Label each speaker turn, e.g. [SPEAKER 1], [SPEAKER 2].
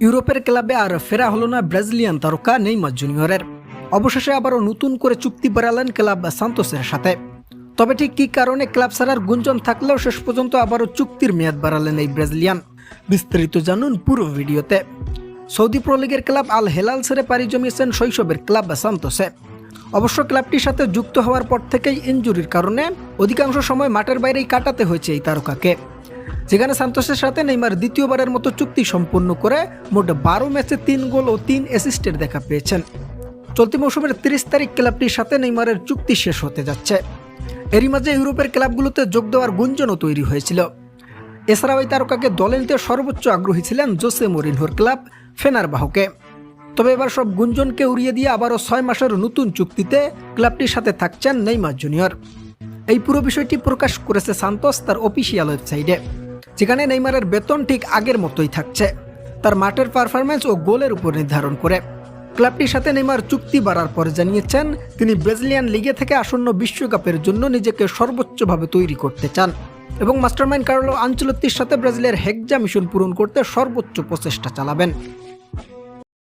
[SPEAKER 1] ইউরোপের ক্লাবে আর ফেরা হলো না ব্রাজিলিয়ান তারকা নেইমার জুনিয়রের। অবশেষে আবারও নতুন করে চুক্তি বাড়ালেন ক্লাব সান্তোসের সাথে। তবে ঠিক কী কারণে ক্লাব ছাড়ার গুঞ্জন থাকলেও শেষ পর্যন্ত আবারও চুক্তির মেয়াদ বাড়ালেন এই ব্রাজিলিয়ান? বিস্তারিত জানুন পুরো ভিডিওতে। সৌদি প্রো লিগের ক্লাব আল হেলাল ছেড়ে পাড়ি জমিয়েছেন শৈশবের ক্লাব সান্তোসে। অবশ্য ক্লাবটির সাথে যুক্ত হওয়ার পর থেকেই ইনজুরির কারণে অধিকাংশ সময় মাঠের বাইরেই কাটাতে হয়েছে এই তারকাকে। যেখানে সান্তোসের সাথে নেইমার দ্বিতীয়বারের মতো চুক্তি সম্পন্ন করে মোট বারো ম্যাচে তিন গোল ও তিন অ্যাসিস্টের দেখা পেয়েছেন। চলতি মৌসুমের তিরিশ তারিখ ক্লাবটির সাথে নেইমারের চুক্তি শেষ হতে যাচ্ছে। এরই মাঝে ইউরোপের ক্লাবগুলোতে যোগ দেওয়ার গুঞ্জনও তৈরি হয়েছিল। এছাড়াও এই তারকাকে দলে নিতে সর্বোচ্চ আগ্রহী ছিলেন জোসে মরিনহোর ক্লাব ফেনারবাহকে। তবে এবার সব গুঞ্জনকে উড়িয়ে দিয়ে আবারও ছয় মাসের নতুন চুক্তিতে ক্লাবটির সাথে থাকছেন নেইমার জুনিয়র। এই পুরো বিষয়টি প্রকাশ করেছে সান্তোস তার অফিসিয়াল ওয়েবসাইটে। যেখানে নেইমারের বেতন ঠিক আগের মতোই থাকছে। তার মাঠের পারফরমেন্স ও গোলের উপর নির্ধারণ করে। ক্লাবটির সাথে নেইমার চুক্তি বাড়ার পরে জানিয়েছেন, তিনি ব্রাজিলিয়ান লিগে থেকে আসন্ন বিশ্বকাপের জন্য নিজেকে সর্বোচ্চভাবে তৈরি করতে চান এবং মাস্টারমাইন্ড কার্লো আঞ্চলত্তির সাথে ব্রাজিলের হেকজা মিশন পূরণ করতে সর্বোচ্চ প্রচেষ্টা চালাবেন।